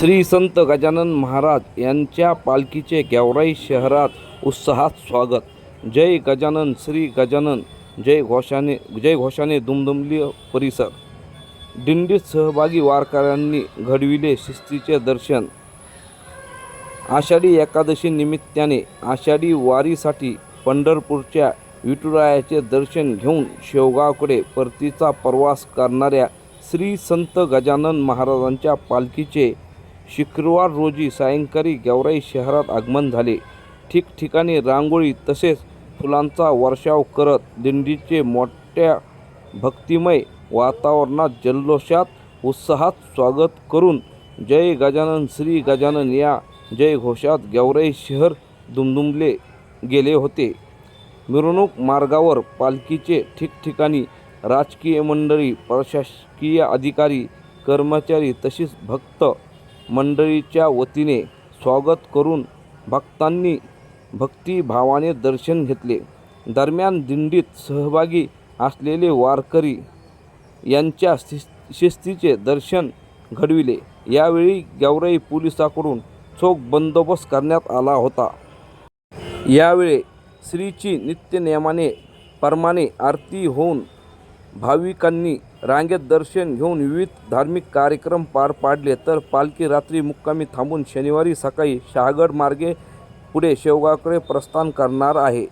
श्री संत गजानन महाराज यांच्या पालखीचे गेवराई शहरात उत्साहात स्वागत. जय गजानन श्री गजानन. जय घोषाने जय घोषाने दुमदुमली परिसर. दिंडीत सहभागी वारकऱ्यांनी घडविले शिस्तीचे दर्शन. आषाढी एकादशी निमित्ताने आषाढी वारीसाठी पंढरपूरच्या विठुरायाचे दर्शन घेऊन शेवगावकडे परतीचा प्रवास करणाऱ्या श्री संत गजानन महाराजांच्या पालखीचे शुक्रवार रोजी सायंकाळी गेवराई शहरात आगमन झाले. ठिकठिकाणी रांगोळी तसेच फुलांचा वर्षाव करत दिंडीचे मोठ्या भक्तिमय वातावरणात जल्लोषात उत्साहात स्वागत करून जय गजानन श्री गजानन या जय घोषात गेवराई शहर दुमदुमले गेले होते. मिरवणूक मार्गावर पालखीचे ठिकठिकाणी राजकीय मंडळी प्रशासकीय अधिकारी कर्मचारी तसेच भक्त मंडळीच्या वतीने स्वागत करून भक्तांनी भक्तिभावाने दर्शन घेतले. दरम्यान दिंडीत सहभागी असलेले वारकरी यांच्या शिस् शिस्तीचे दर्शन घडविले. यावेळी गेवराई पोलिसाकडून चोख बंदोबस्त करण्यात आला होता. यावेळी श्रीची नित्यनियमाने परमाने आरती होऊन भाविकांनी रांगेत दर्शन घेऊन विविध धार्मिक कार्यक्रम पार पाडले. तर पालखी रात्री मुक्कामी थांबून शनिवारी सकाळी शहागड मार्गे पुढे शेवगावकडे प्रस्थान करणार आहे.